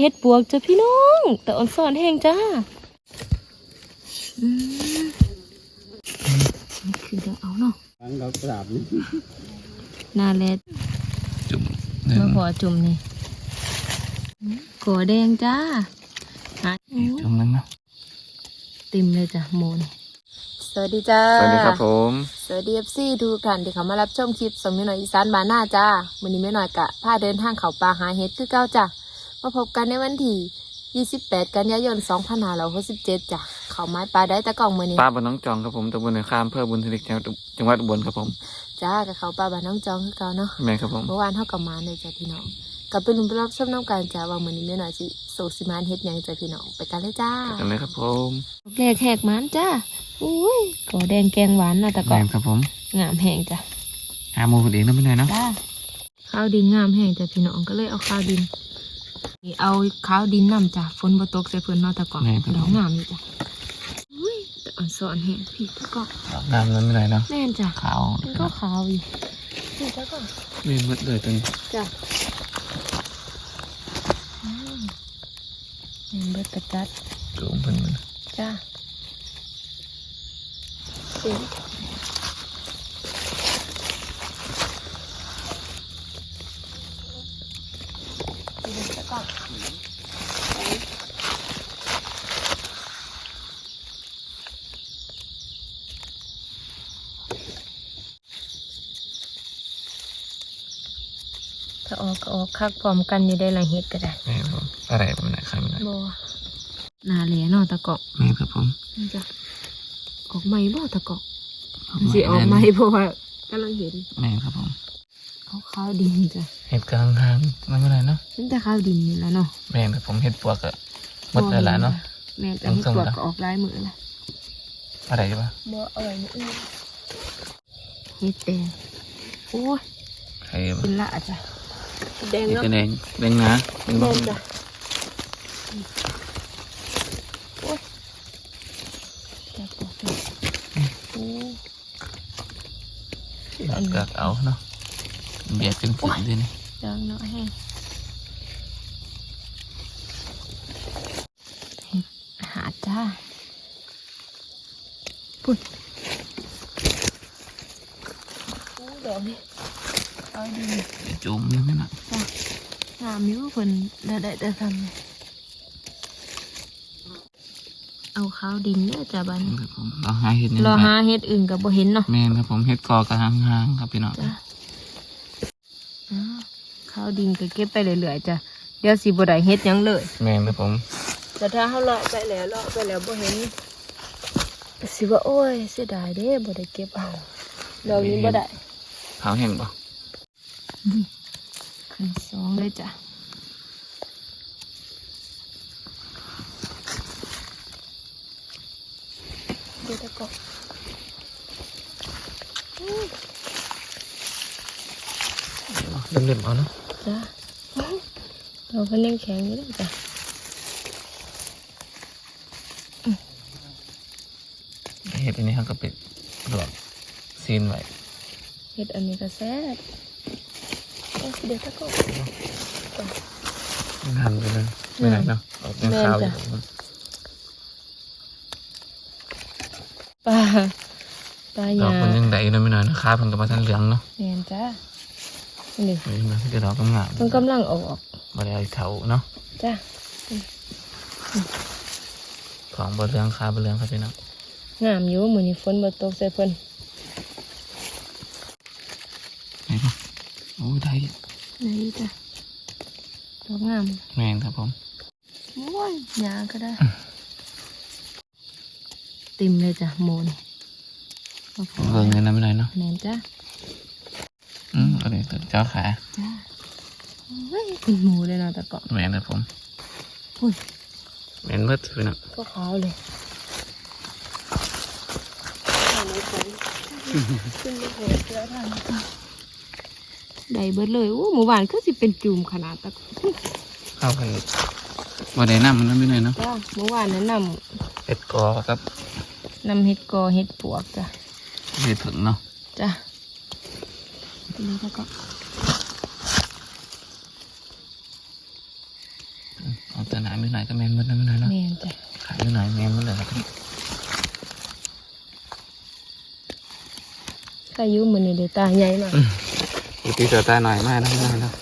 เห็ดปวกจ้ะพี่น้อง แต่อ่อนซ่อนแห้งจ้าอืมนี่คือเดี๋ยวเอาเนาะฟังเรากราบนี่นาแลดจุ่มมาพอจุ่มนี่อืมก่อแดงจ้าหาอู้จุ่มนึงเนาะเต็มเลยจ้ะโมนสวัสดีจ้า สวัสดีครับผม สวัสดีเอฟซีทุกท่านที่เขามารับชมคลิปสมมิหน่อยอีสานบานหน้าจ้าวันนี้แม่หน่อยกะพาเดินทางเขาป่าหาเห็ดคือเก้าจ้ะ มาพบกันในวันที่28 กันยายน2567จ้ะเขาไม้ปลาได้ตะกล่องมือนี้ป้าบนน้องจองครับผมตำบลในข้ามเพื่อบุญสิริจังหวัดจังหวัดอุบลครับผมจ้ากับเขาปลาบานน้องจองคือเก่าเนาะแม่ครับผมเมื่อวานเท่ากับมาเลยจ้ะพี่น้องกลับไปลุ้นไปรับชมน้ำกันจ้าว่ามือนี้แม่หน่อยสิโศกสิมานเฮ็ดหยังจ้ะพี่น้องไปกันเลยจ้ากันเลยครับผมแรกแหกมันจ้าอุ้ยก่อแดงแกงหวานเนาะตะกล่แม่องครับผมงามแห้งจ้ะหาโมคนเองนะไม่ได้เนาะจ้าข้าวดินงามแห้งจ้ะพี่น้องก็เลยเอาข้าวดิน นี่เอาข้าวดินนำจ้ะฝนบ่ตกใส่เพิ่นเนาะตะกอนดอกงามอยู่จ้ะอุ้ยแต่อ่อนสอนแห้งพี่ตะกอนดอกงามนั้นไม่ได้เนาะแม่นจ้ะขาวมันก็ขาวอยู่พี่ตะกอนไม่มืดเลยตัวนี้จ้ะอืมแม่นเบิดกระจัดจุ่มเพิ่นมันจ้ะเต็มเดี๋ยวตะกอน ถ้า ออกก็ออกคักพร้อมกันอยู่ได้ละเฮ็ดก็ได้แม่ครับผมอะไรไม่ได้ใครไม่ได้บ่นาแหลเนาะตะเกาะแม่ครับผมมันจะออกใหม่บ่ตะเกาะมันสิออกใหม่เพราะว่ากำลังเห็นแม่ครับผมเอาข้าวดินจ้ะเห็ดกลางทางมันไม่ได้เนาะมันแต่ข้าวดินนี่แหล้วเนาะแม่ครับผมเห็ดปวกอะหมดเลยละเนาะแม่แต่เฮ็ดส่งๆตัวนะก็ออกลายมือละอะไรปะบ่เอาไว้มื้ออื่นเฮ็ดแดงโอ้ยใครปะเป็นละจ้ะ แดงเห็ดเนาะกระแดงแดงนะเป็นบ้าแม่นจ้ะโอ้ยจับปอกเลยโอ้อันนี้ก็เอาเนาะเบียดกันฝืนด้วยนี่ดังเนาะแห้งเห็ดหาจ้าปุ่นโอ้ดอกนี่เอาดี จุ่มเลยไหมน่ะ จ้ะงามอยู่เพิ่นได้ได้แต่ทำเลยเอาข้าวดินเนี่ยจ้ะบ้านแม่ครับผมเราหาเห็ดนี่รอไปหาเฮ็ดอื่นกับบ่เห็นเนาะแม่นครับผมเฮ็ดกอกระหังหางครับพี่น้องจ้ะอ้าวข้าวดินก็เก็บไปเรื่อยๆจ้ะเดี๋ยวสิบ่ได้เฮ็ดหยังเลย แม่นครับผมแต่ถ้าเขาเลาะไปแล้วเลาะไปแล้วบ่เห็นก็สิว่าโอ้ยเสียดายเด้บ่ได้เก็บเอาดอกนี้บ่ได้เผาแห้งปะขึ้นสองเลยจ้ะ ดี๋ยวตะกอกอื้อเล่มๆเอาเนาะจ้ะเราก็ยังแข็งอยู่เลยจ้ะเฮ็ดอันนี้เขาก็ไปลวกซีนไว้เฮ็ดอันนี้ก็แซ่บเอ้ยเดี๋ยวตะกอกมันหั่นไปเลยไม่ได้เนาะออกเป็นแม่นขาวอจ้ะยู่ ปลาปลาดหอกยามันยังได้อยู่เนาะไม่น้อยนะขาเพิ่นก็มาทันเหลืองเนาะแม่นจ้ะนี่เห็นไหมที่จะดอกกำงามมันกำลังออกบ่ได้เอาเถาเนาะจ้ะของบ่เหลืองขาบ่เหลืองครับพี่น้องงามอยู่มื้อนี้ฝนบ่ตกใส่เพิ่นไหนปะโอ้ได้นี่จ้ะดอกงามแม่นครับผมโอ้ยหยาก็ได้ เต็มเลยจ้ะโมนี่บ่พอเบิ่งเลยนะไม่น้อยเนาะแม่นจ้ะอืมเอันนี้ตัวเจ้าขาจ้ะโอ้ยเป็นหมูเลยเนาะตะเกาะแม่นครับผมอุ้ยแม่นเบิดพี่น้องก็ขาวเลยขึ้นมาโหดแล้วทางได้เบิดเลยโอ้หมู่บ้านคือสิเป็นจุ่มขนาดตะเกาะเข้ากันบ่ได้น้ำมันนั้นไม่น้อยเนาะจ้าเมื่อวานแนะนำเฮ็ดกอครับ นำเห็ดกอเห็ดปวกจ้ะเฮ็ดถึงเนาะจ้ะทีนี้แล้วก็เอาแต่หนาไม่หน่อยก็แมนหมดนะไม่หน่อยเนาะแม่นจ้ะขายไม่หน่อยแมนหมดเลยครับถ้าอายุมันนี่เดี๋ยวตาใหญ่หน่อยอีตีตัวตาหน่อยมากนะไม่หน่อยเนาะ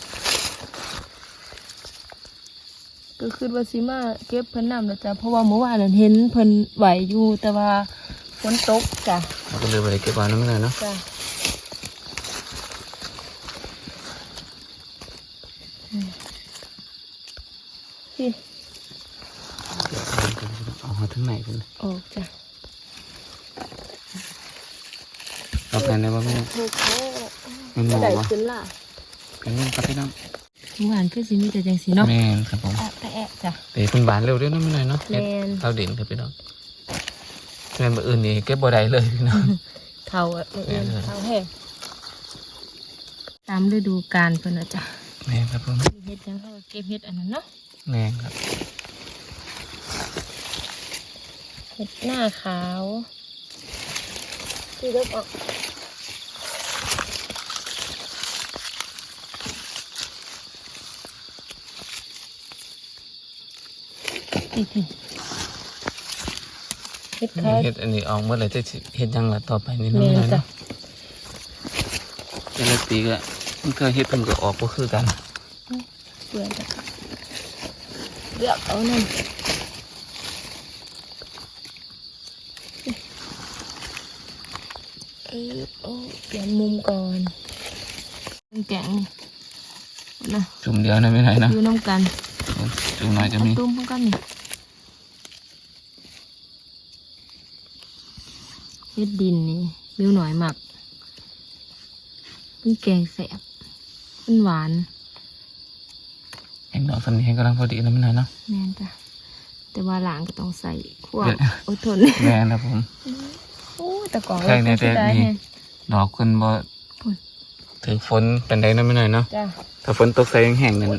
ก็คือว่าสิมาเก็บเพิ่นน้ำแล้วจ้ะเพราะว่าเมื่อวานนั้นเห็นเพิ่นไหวอยู่แต่ว่าฝนตกจ้ะเราก็เลยไปเก็บไว้นะไม่หน่อยเนาะจ้ะอืมพี่เอามาถึงไหนกันออกจ้ะเราแพนได้ว่าไม่ถูกแล้วไม่มองได้ว่าขึ้นล่ะ เป็นเรื่องครับพี่น้องเมื่อวานคือสิมีแต่จังสีเนาะ แมนครับผมแอะแต่แอะ จ้ะเดี๋ยวคุณบานเร็วด้วยนะไม่หน่อยเนาะแมนเราเด่นครับพี่น้องแมนมาอื่นนี่เก็บบ่ได้เลยพี่น้องเท่าอะมืออื่นแม่นเลยเท่าแห้งตามฤดูกาลเพิ่นน่ะจ้ะแมนครับผมเฮ็ดยังเขาก็เก็บเฮ็ดอันนั้นเนาะแมนครับเฮ็ดหน้าขาวที่เลิกออกอีกที เฮ็ดขาวเฮ็ดอันนี้ออกเมื่อไหร่จะสิเฮ็ดยังละต่อไปนี่เนาะแม่ไม่หน่อยนจ้ะเนาะแต่ละปีก็มันเคยเฮ็ดเป็นก็ออกก็คือกันเปื่อยจ้ะเลือกเอานั่นเออโอ้เปลี่ยนมุมก่อนแกงนี่นะจุ่มเดียวนะไม่หน่อยเนาะอยู่น้ำกันจุ่มหน่อยก็เอามีตุ้มพร้อมกันนี่ เฮ็ดดินนี่มิวหน่อยหมักเป็นแกงแสบเป็นหวานเองดอกสันนี้ให้กำลังพอดีนะไม่หน่อยเนาะแม่นจ้ะแต่ว่าหลางก็ต้องใส่ขั้วเดี๋ยวอดทนแม่นะผมโอ้ยแต่ก่อนใช่ในแต่ได้นี่แฮะดอกคนบ่พุ่นถือฝนเป็นไดนะไม่หน่อยเนาะจ้ะถ้าฝนตกใส่แห้งๆนั่น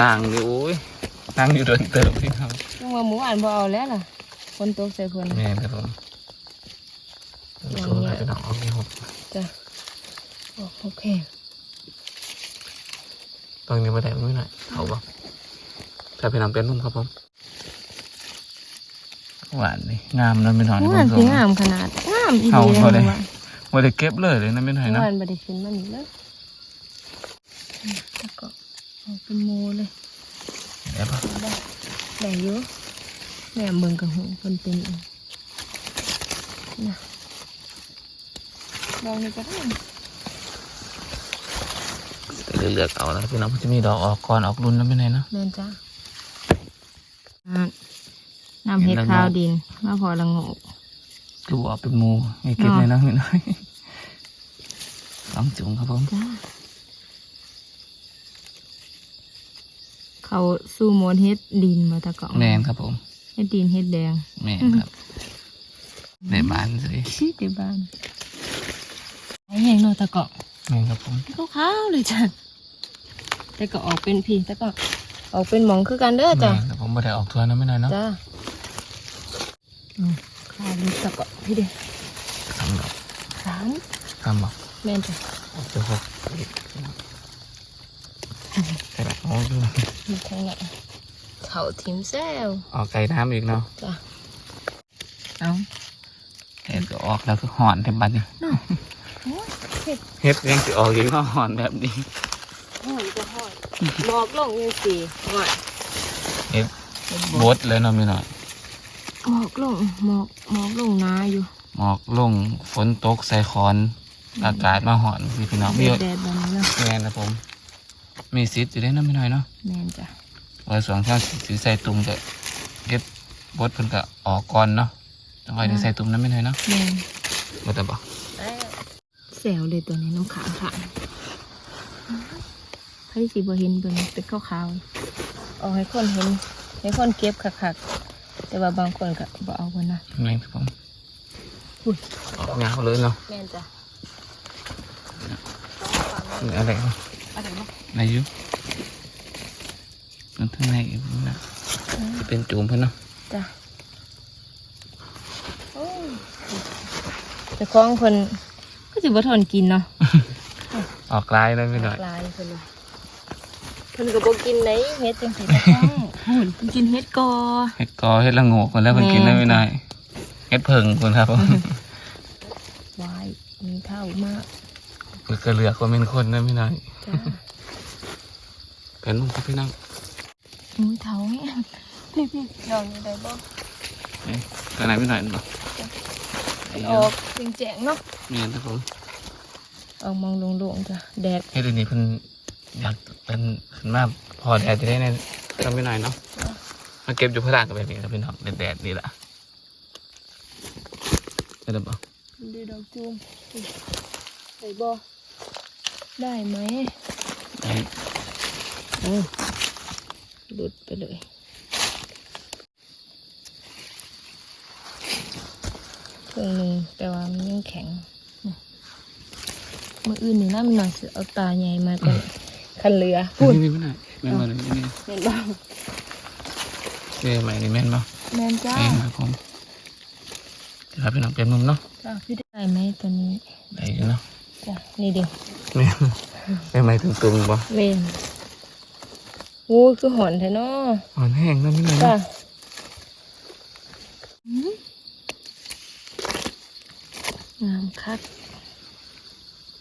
ล่างดิโอ้ยนั่งอยู่โดนเติมพี่ครับยังว่าหมูอ่านบ่เอาแล้วล่ะฝนตกใส่ฝนแม่ครับผม อย่างตัวเงี้ยกระดอกออกนี่หกจ้ะโอเคตรงนี้มาได้ไม่หน่อยเขาบ่ถ้าเป็นน้ำเป็นนุ่มครับผมหวานนี่งามนะไม่หน่อยหมูนะอ่านผสีมงามขนาดงามอีเอาดีเลยพอเลยหมูอ่านว่าได้เก็บเลยเลยนะไม่หหน่อยมูนะอ่านบ่ได้ขึ้นมานี่เลยอืมแล้วก็เอาเป็นโมเลยเดี๋ยวปะได้ได้อยู่แม่เบิ่งกับหูเพิ่นเป็นอีกนะ ดอกนี้ก็ได้เลือกๆเอาแล้วพี่น้องมันจะมีดอกออกก่อนออกรุ่นนะไม่หน่อยเนาะแม่นจ้าอ่าน้ำเห็ดขาวดินมาพอละโงกดูออกเป็นหมูให้เก็บเลยนะไม่หน่อยลองจุ่มครับผมจ้าเขาสู้มวนเฮ็ดดินมาตะกอนแมนครับผมเฮ็ดดินเฮ็ดแดงแมนครับในบ้านสิชี้ที่บ้านไอ้ แห้งเนาะตะเกาะแมนครับผมขาวๆเลยจ้ะแต่ก็ออกเป็นพี่แต่ก็ออกเป็นหมองคือกันเด้อแมจ้ะนครับผมไม่ได้ออกทัวร์นะไม่หน่อยเนาะจ้าอืมข้าวลูกตะเกาะพี่เด้สามดอกสามสามบอกแม่นจ้ะเดี๋ยวหกใส่แบบโอ้ยมีทางไหนเขาทิมแซวออกไก่น้ำอีกเนาะจ้ะเอาเห็ดก็ออกแล้วก็หอนเต็มบันนี่ เนาะโอ้ย เห็ดเห็ดยังจะออกอีกเนาะหอนแบบนี้หอยก็หอยหมอกลงยังสีหอยเห็ดบดเลยเนาะไม่หน่อยหมอกลงหมอกหมอกลงนาอยู่หมอกลงฝนตกใส่คอน อากาศมาหอนสิพี่น้องแดมีดแดดแบบนี้เนาะแมนนะผม มีซิดอยู่ได้เนาะไม่หน่อยเนาะแม่นจ้ะไว้สองข้างสีใส่ตุ่มก็เก็บบดเพิ่นก็ออกก่อนเนาะจังไว้ได้ใส่ตุ่มนั้นไม่หน่อยเนาะแม่นบ่แต่บอก แซวเลยตัวนี้น้ำขางขางใครสิบ่เห็นเบิ่งเป็นขาวๆเอาให้คนเห็นให้คนเก็บคักๆแต่ว่าบางคนก็บ่เอากันนะแม่นครับผมอุ้ยออกยาวเลยเนาะแม่นจ้ะมีอะไรเนาะอะไรบ้างอายุเป็นทั้งในอีกนะจะเป็นจูมเพิ่นเนาะจ้ะโอ้ยแต่ของเพิ่นก็ สิบ่ทนกินเนาะออกลายเลยไม่หน่อยลายเพิ่นเลยมันก็บ่กินไหนเฮ็ดจังสิตะก้องหุ่นมันกินเฮ็ดกอเฮ็ดกอเฮ็ดละโงกคนแล้วเพิ่นกินได้ไม่นานเฮ็ดเพิงคนครับวายมีเท่ามากเพิ่นก็เลือกว่าเป็นคนนะไม่นานจ้าเป็นมึงครับพี่น้องมีเท่าแห้งพี่พี่ดอกนี้ได้บ่เอ้ยตัวไหนไม่หน่อยบ่ ออกแจงๆเนาะเมียนครับผมออกมองโล่งๆจ้ะแดดเฮ็ดอันนี้เพิ่นอยากเป็นขึ้นมาพอแดดจะได้ในก็ไม่หน่อยเนาะมาเก็บอยู่พระรานกับแบบนี้ครับพี่น้องแดดๆนี่แหละได้แล้วบ่ดูดอกจูมได้บ่ได้ไหมได้โอ้หลุดไปเลย ครึ่งหนึ่งแต่ว่ามันยังแข็งมืออื่นนี่นะมันหน่อยสิเอาตาใหญ่มาก่อนคันเรือพูดนี่นี่ไม่หน่อยแม่นบ่เลยนี่เห็นบ้างเอ้ยใหม่นี่แม่นบ่แมนจ้าเอ้ยครับผมเดี๋ยวครับพี่น้องเปลี่ยนมุมเนาะจ้าพี่ได้ไหมตัวนี้ได้อยู่เนาะจ้านี่ดิแม่นแม่นใหม่ตึงๆบ่เวนโอ้ยคือหอนแท้เนาะอ่อนแห้งนะพี่น้องจ้า เนาะ งามคัก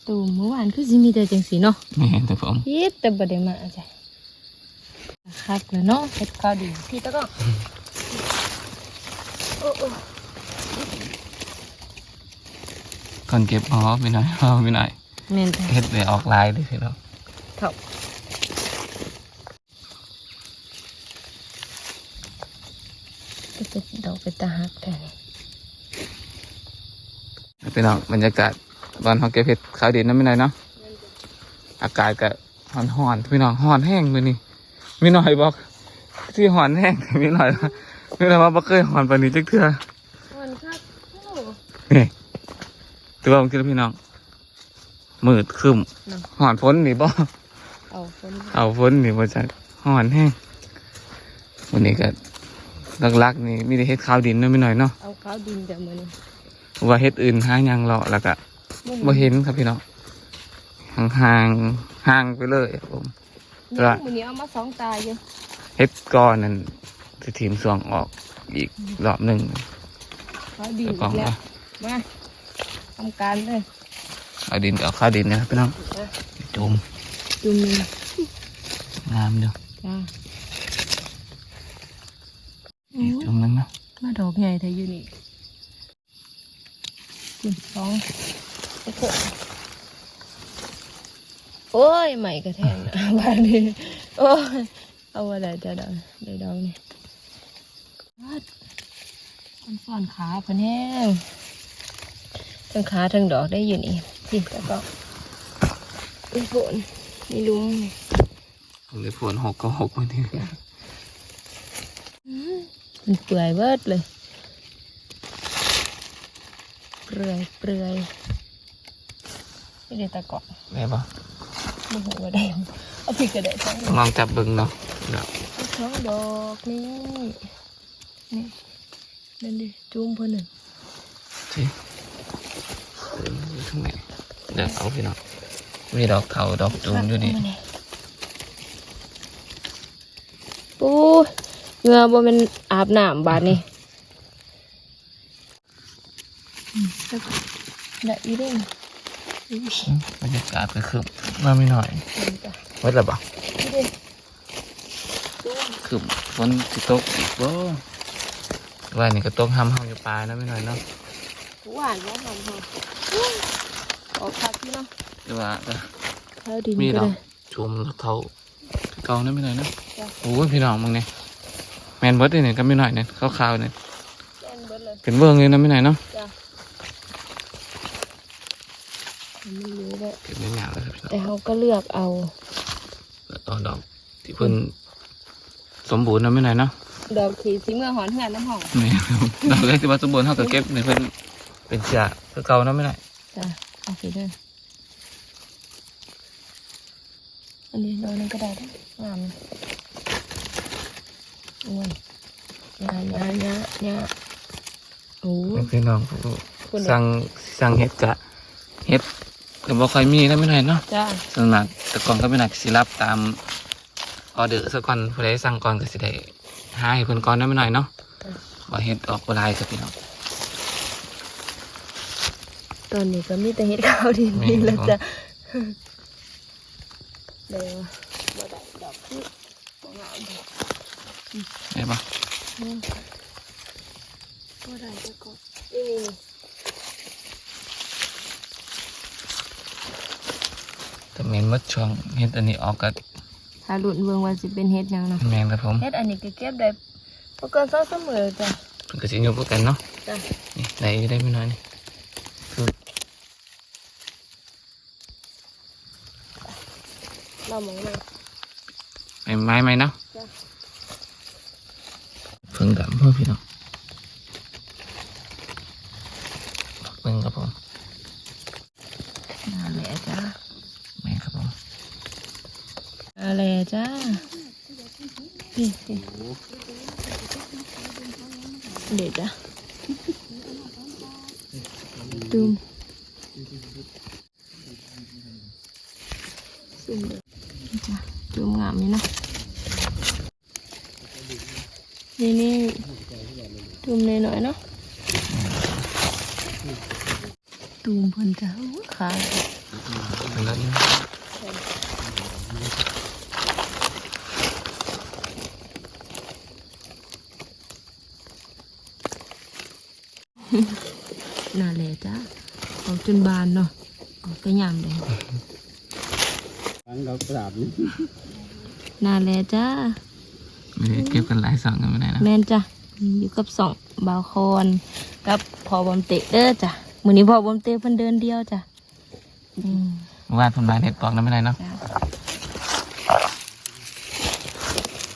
ตูมเมื่อวานคือสิมีแต่จังสีเนาะแม่นแต่ผมยิบแต่บ่ได้มาจ้ะคักแล้วเนาะเฮ็ดข้าวดีพี่ตะก้องโอ้โอ้ก่อนเก็บอ๋อไม่หน่อยอ๋อไม่หน่อยแม่นจ้ะเฮ็ดเลยออกลายเลยพี่น้องเถ่าก็จะดอกเป็นตาหักแท้นี่ พี่น้องบรรยากาศตอนเขาเก็บเห็ดขาวดินนั่นไม่หน่อยเนาะอากาศก็ห่อนห่อนๆพี่น้องห่อนแห้งเลยนี่ไม่หน่อยบอกที่ห่อนแห้งไม่หน่อยว่าไม่หน่อยว่าบ่เคยห่อนปานนี้จักเทื่อมันคักโอ้นี่ตัวผมคิดว่าพี่น้องมืดครึมเนาะห่อนฝนนี่บ่เอาฝนเอาฝนนี่บ่จักห่อนแห้งวันนี้ก็ลักๆนี่มีแต่เฮ็ดขาวดินนั่นไม่หน่อยเนาะเอาข้าวดินแต่มื้อนี้ ว่าเฮ็ดอื่นหาหยังเลาะแล้วก็บ่เห็นครับพี่น้องห่างๆห่างไปเลยครับผมนี่ละมื้อนี้เอามาสองตาอยู่เฮ็ดก้อนนั่นสิทีมสวงออกอีกรอบหนึ่งข้าวดินเดี๋ยวกล่องอีกแล้วนะมาทำการเลยเอาดินเอาข้าวดินนะครับพี่น้องจุ่มจุ่มนี่งามเดียวจ้าจุ่มนึงเนาะมาดอกใหญ่แต่อยู่นี่จุ่ม สองโอ้โหโอ้ยใหม่กระแทงนะบ้านนี้โอ้ยเอาอะไรจะดอกเดี๋ยวดอกนี่วัดคนซ่อนขาพะแน่ทั้งขาทั้งดอกได้อยู่นี่สิแล้วก็มีฝนมีลุงนี่เลยฝนหกก็หกวันนี้มันเปื่อยเบิดเลย เป ลือยเปลือยไม่ได้ตะเกาะได้ปะไม่หัวาได้เอาผิดกระเดะสองดอกลองจับเบิ้งเนาะเดี๋ยวสองดอกนี่นี่นั่นดิจุ้มเพื่อนหนึ่งสิเอออยู่ทางไหนเดี๋ยวเอาพี่น้องมีดอกเขาดอกจูมอยู่นี่โอ้ยเหงือบ่เป็นอาบน้ำบาดนี่อืมแล้วก็ ได้อีเด้งอีเด้งบรรยากาศก็คือมาไม่หน่อยจ้ะวัดละบ่อีเด้งจุ้มคือฝนสิตกอีกบ่ว่านี่ก็ตกห้ำห้าอยู่ปลายนะไม่หน่อยเนาะหวานเนาะหอมหอมออกคักพี่เนาะแต่ว่าก็ข้าวดินมีก็ดอกได้ชุมเท่าเก่านะไม่หน่อยเนาะจ้ะโอ้ยพี่น้องมึงเนี่ยแมนเบิร์ดเนี่ยก็ไม่หน่อยเนี่ยขาวๆเนี่ยแน่นเบิดเลยเป็นเบื้องเลยนะไม่หน่อยเนาะ จ้ะไม่รู้ว่าเก็บเนื้อยาวเลยครับพี่น้องแต่เขาก็เลือกเอาเอาดอก ที่เพิ่นสมบูรณ์นะไม่หน่อยเนาะดอกขีสีเมื่อหอนเหือนน้ำหอมนี่ดอกแรกที่ว่าสมบูรณ์เท่ากับเก็บเนี่ยเพิ่นเป็นเสียคือเก่านะไม่หน่อยจ้ะเอาสีเด้ออันนี้ดอกนึงก็ได้เด้องามเลยโอ้ยยายายายาโอ้พี่น้องคุณสั่งสั่งเห็ดกะเห็ด ก็บ่ค่อยมีนะไม่หน่อยเนาะจ้าส่วนมากแต่ก่อนก็ไม่หนักสิรับตามอเดอร์สักก่อนผู้ใดสั่งก่อนก็สิได้หาให้เพิ่นก่อนได้ไม่หน่อยเนาะว่าเฮ็ดออกบ่หลายครับพี่น้องตอนนี้ก็มีแต่เฮ็ดข้าวดินนี่แหละจ้ะเดี๋ยวบ่ได้ดอกคือบ่งามเด้อได้ปะอืมบ่ได้แต่ก็เอ้ แต่แม่นหมดช่วงเฮ็ดอันนี้ออกก็ถ้าลุ้นเบิ่งว่าสิเป็นเฮ็ดหยังเนาะแม่นครับผมเฮ็ดอันนี้ก็เก็บได้บ่เกิน2เสมอจ้ะเพิ่นก็สิยกกันเนาะจ้ะนี่ได้อยู่ได้ไม่น้อยนี่คือเราหมองเลยไม้ไม้ไหมเนาะจ้ะเพิ่งดำเพื่อพี่น้องเพิ่งครับผมนั่นแหละจ้ะแม่นครับผม อะไรจ้านี่นี่เด็ดจ้ะดูมซุ่มเด็ดจ้ะดูมงามนี่เนาะนี่นี่ดูมหน่อยๆเนาะดูมเพิ่นจ้ะโอ้ยขา เพิ่งแล้วนี่ น่าแหละจ้ะ ออกจนบานเนาะออกก็ยามเลยฟังเรากราบนี่น่าแหละจ้าไม่ได้เก็บกันหลายสั่งกันไม่ได้นะแม่นจ้ะอยู่กับสองบาวคอนกับพอบอมเตะเด้อจ้ะมื้อนี้พอบอมเตะเพิ่นเดินเดียวจ้ะอืมเมื่อวานผมมาเน็ตปอกนั้นไม่ได้เนาะจ้ะ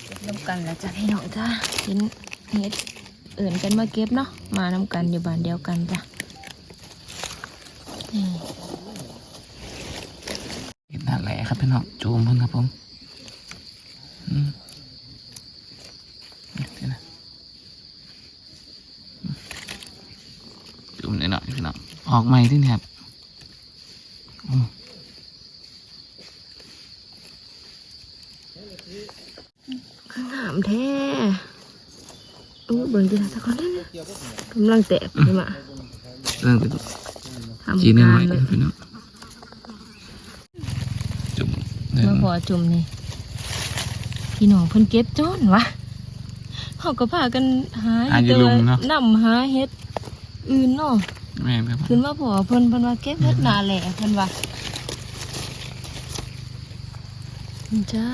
เก็บน้ำกันแล้วจ้ะพี่น้องจ้ะเห็นเฮ็ดเอื่นกันมาเก็บเนาะมาน้ำกันอยู่บ้านเดียวกันจ้ะนี่ เห็นนั่นแหละครับพี่น้องจูมเพิ่งครับผมอืมนี่สินะอืมจูมหน่อยๆพี่น้องออกใหม่ที่นี่ครับอืมข้างหามแท้อู้เบิ่งดีละตะกอนนี่นะกำลังแตกเลยมาเรื่องเป็น ทำจีนกาใหม่รเลยพี่น้องจุ่มเดินเมื่อพอจุ่มนี่ พี่น้องเพิ่นเก็บจนวะเขาก็พากันหาอายุลุงเนาะนำหาเฮ็ดอื่นเนาะแม่ครับผมขึ้นมาพอเพิ่นเพิ่นว่าเก็บเฮ็ดนาแหล่เพิ่นว่านี่จ้า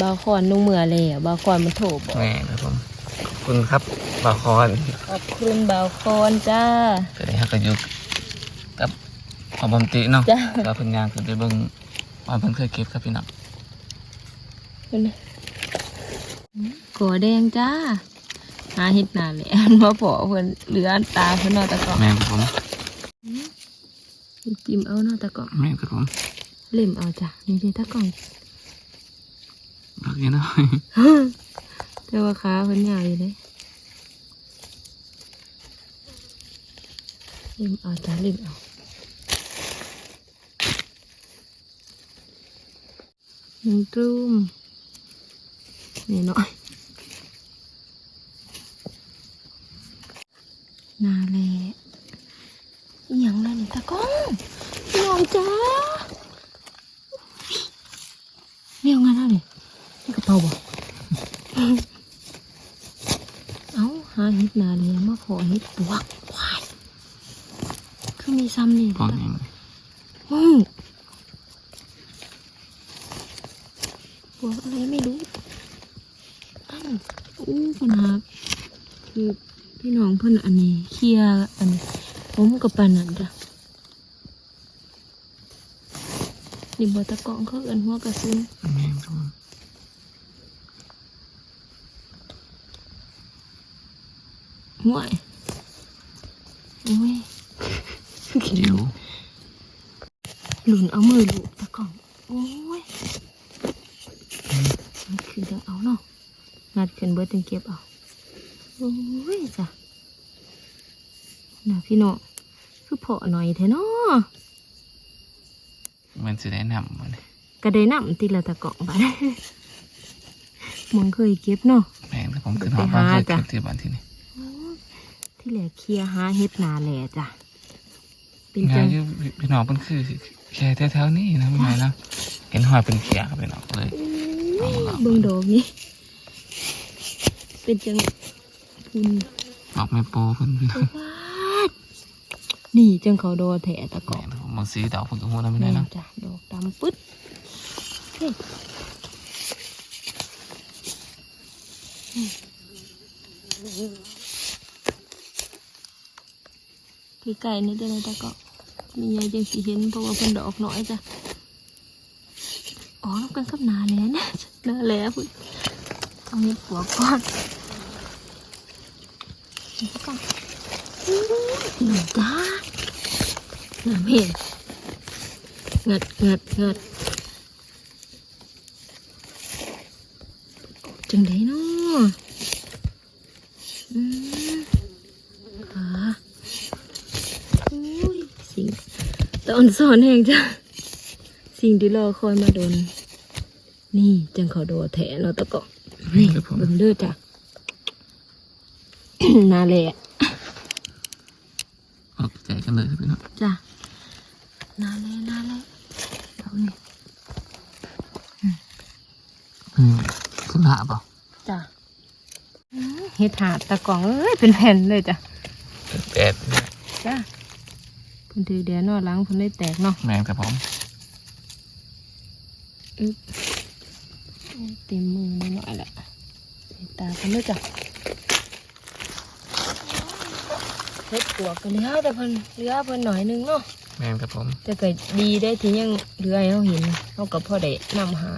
บาวคอนนุ่งเมื่อเลยอะบาวคอนมันโถบอกแม่ครับผมขอบ คุณครับบาคอนขอบคุณบาวคอนจ้าจะได้ฮักกันอยู่กับพอบอมติเนาะจ้ะเราเพิ่นยางขึ้นไปเบิ่งว่าเพิ่นเคยเก็บครับพี่น้องเพิ่นน่ะกัวแดงจ้าหาเฮ็ดนาแหล่อันมาพอเพิ่นเหลืออันตาเพิ่นเนาะตะกอนแม่ครับผมจิ้มเอาเนาะตะกอนแม่ครับผมเล่มเอาจ้ะนี่เด้ตะกอนบักนี้เนาะ แต่ว่าขาเพิ่นยาวอยู่เด้เล่มเอาจ้ะเล่มเอาหนึ่งตุ้มนี่เนาะนาแลอหย่างไรนี่ตะก้องพี่น้องจ้าเรียกงานอะไรนี่กระเป๋าบ่เอาหาเห็ดนาเลียมาขอเห็ดปวกควาย คือมีซ้ำนี่พอเองอืมปวกอะไรไม่รู้อ้าวอู้ปัญหาคือพี่น้องเพิ่นอันนี้เคลียร์อันนี้ผมกับปานนั่นจ้ะนี่บอตะกองเขาเอินหัวกระสุน แม่ครับผม ห่วยโอ้ย คือขี้จิ๋วหลุนเอามือลูกตะกล่อง โอ้ยมันคือจะเอาเนาะงัดขึ้นเบิดตึงเก็บเอา โอ้ยจ้ะน่ะพี่น้องคือเพาะหน่อยเถอะเนาะมันสิได้นำมันอก็ได้นำทีละตะกล่องไปมึงเคยเก็บเนาะแม่งแต่ผมขึ้นหอดบ้านไปหาเคยจ้ะเก็บที่บ้านที่นี่ที่แหลเคลียร์หาเฮ็ดนาแหล่จ้ะ เป็นงาจันงอยู่พี่น้องมันคือแค่แถวๆนี้นะไม่ไงนะเห็นหอยเป็นเขียครับพี่น้องเลยเอามาเอาเบิ่งดอกนี้เป็นจังคุณบอกไม่โปเพิ่นพี่น้องวาดนี่จังเขาดอแถตะกล่แม่องงผมบางสีดอกผมก็หัวนะไม่แม่ได้นเนาะจ้ะดอกดำปึ๊ดเฮ้ย ใกล้ๆนี่เด้อนะตะกอมียายจังสิเห็นเพราะว่าเพิ่นดอกน้อยจ้ะอ๋อกันกับนาแล้วนะนาแล้วพุ่นเอาเห็ดปัวก่อนก่อนหนึ่งจ้าหน้ำเห็นงัดงัดงัดจังไดเนาะอืมอ่าอุ้ยสิ่ง ตอนสอนแห่งจ้ะสิ่งที่รอคอยมาโดน นี่จังเขาโดนแถเนาะตะเกาะนี่เบิ่งเด้อจ้ะนาแหละออกใจกันเลยครับพี่น้องจ้ะนาแหละนาแหละเอานี่อืมขึ้นหาเปล่าจ้ะเฮ็ดหาดตะกล่องเอ้ยเป็นแผ่นเลยจ้ะแปดจ้ะ เพิ่นถือเดียวนอหลังเพิ่นได้แตกเนาะแมงครับผมอึ๊บเต็มมือนิดหน่อยแหละใส่ตาเพิ่นเลยจ้ะเฮ็ดปวกกันแล้วแต่เพิ่นเหลือเพิ่นหน่อยหนึงเนาะแมงครับผม แต่ก็ดีได้ที่ยังเหลือให้เราเห็นเราก็พอได้นำหา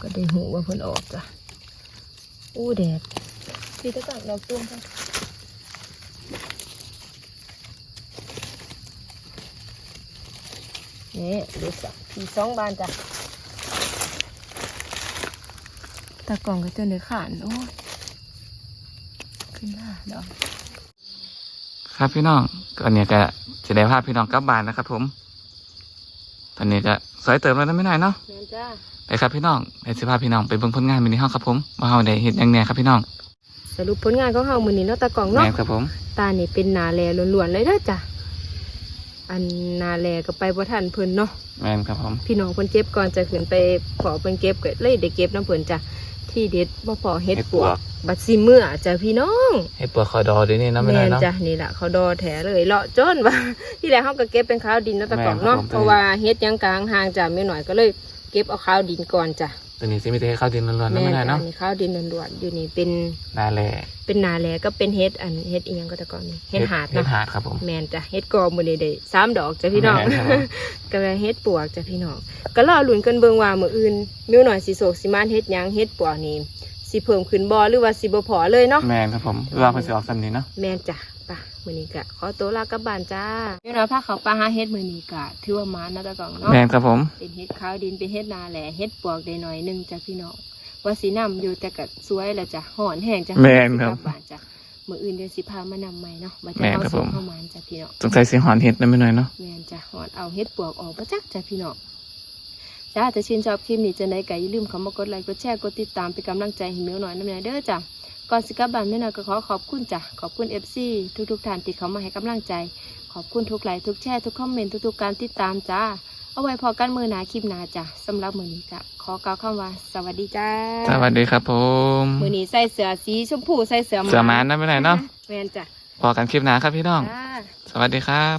ก็ได้หูว่าเพิ่นออกจ้ะอู้แดดพี่ตะกักดอกตุ้มค่ะ นี่ดูจ้ะพี่สองบานจ้ะตากล่องก็จนได้ขานโอ้ยขึ้นมาดอกครับพี่น้องตอนนี้ก็จะได้พาพี่น้องกลับบ้านนะครับ ผม ตอนนี้ก็สวยเติมแล้วนะไม่น้อยเนาะแม่นจ้าไปครับพี่น้องไปสิพาพี่น้องไปเบิ่งผลงานมินิห้องครับผมว่าเฮาได้เฮ็ดหยังแหน่ครับพี่น้องสรุปผลงานของเฮามื้อนี้เนาะตากล่องเนาะแม่นครับผม ตานี่เป็นนาแลล้วนๆเลยเด้อจ้ะ อันนาแลก็ไปบ่ทันเพิ่นเนาะแม่นครับผมพี่น้องเพิ่นเก็บก่อนจะขึ้นไปขอเพิ่นเก็บก็เลยได้เก็บน้ำเพิ่นจ้ะที่เด็ดบ่พอเฮ็ดปวกบัดซิเมื่อจ้ะพี่น้องเฮ็ดปวกคอดอเดี๋ยวนี้นะไม่แม่น้อยนเนาะจ้ะนี่ล่ะเขาดอแถเลยเลาะจนว่าที่แรกเฮาก็เก็บเป็นข้าวดินเนาะแตะกอนเนาะแม่นครับผมเพราะว่าเฮ็ดยังกลางห่างจ้ะไม่หน่อยก็เลย เก็บเอาข้าวดินก่อนจ้ะ ตัวนี้สิมีแต่ให้ข้าวดินล้วนๆนะแม่ไม่นน้อยจ้ะเนาะนี่ข้าวดินล้วนๆอยู่นี่เป็นนาแลเป็นนาแลก็เป็นเฮ็ดอันเฮ็ดอีหยังก็แตะกอนนี่เฮ็ดหาดเฮ็ดเนาะหาดครับผม แมนจ้ะเฮ็ดกอมือนี้ได้สามดอกจ้ะพี่น้องแม่นครับผม ก็เลยเฮ็ดปวกจ้ะพี่น้องก็รอลุ้นกันเบิ่งว่ามื้ออื่นมิวหน่อยสิโศกสิมานเฮ็ดหยังเฮ็ดปวกนี่สิเพิ่มขึ้นบ่หรือว่าสิบ่พอเลยเนาะ แม่นครับผมเรื่องเพิ่นสิออกซ้ำนี้เนาะ แม่นจ้ะไป่ะ มื้อนี้ก็ขอตัวลากลับบ้านจ้ามิวหน่อยพาเขาไปหาเฮ็ดมื้อนี้ก็ถือว่ามานะตะกองเนาะแม่นครับผม เป็นเฮ็ดขาวดินเป็นเฮ็ดนาแหละเฮ็ดปวกได้หน่อยหนึงจ้ะพี่น้องว่าสินํอยู่แต่ก็สวยแล้วจ้ะหอนแห้งจ้ะแม่นครับสิกลับ้านจ้ะมื้ออื่นเดี๋ยวสิพามานำใหม่เนาะว่าจะแม่นเอาครับส่ผงมเข้ามาจ้ะพี่น้อง สงสัยสิหอนเฮ็ดนะไม่น้อยเนาะ แม่นจ้ะหอดเอาเฮ็ดปวกออกมาจักจ้ะพี่น้องจ้าแต่ชื่นชอบคลิปนี้จะไหนก็อย่าลืมเข้ามากดไลค์กดแชร์กดติดตามเป็นกำลังใจให้มิวหน่อยน้ำเนยเด้อจ้ะ ก่อนสิกลับบ้านแม่หน่อยก็ขอขอบคุณจ้ะขอบคุณ FC ทุกทุกๆท่านที่เขามาให้กำลังใจ ขอบคุณทุกไลค์ทุกแชร์ทุกคอมเมนต์ทุกๆการติดตามจ้าเอาไว้พอกันมือหนาคลิปหนาจ้ะสำหรับมือนี้ก็ขอกล่าวคำว่า สวัสดีจ้าสวัสดีครับผมมือนี้ใส่เสื้อสีชมพูใส่เสื้อเสือหมานนะไม่น้อยเนาะแม่นจ้ะพอกันคลิปหน้าครับพี่น้อง จ้า สวัสดีครับ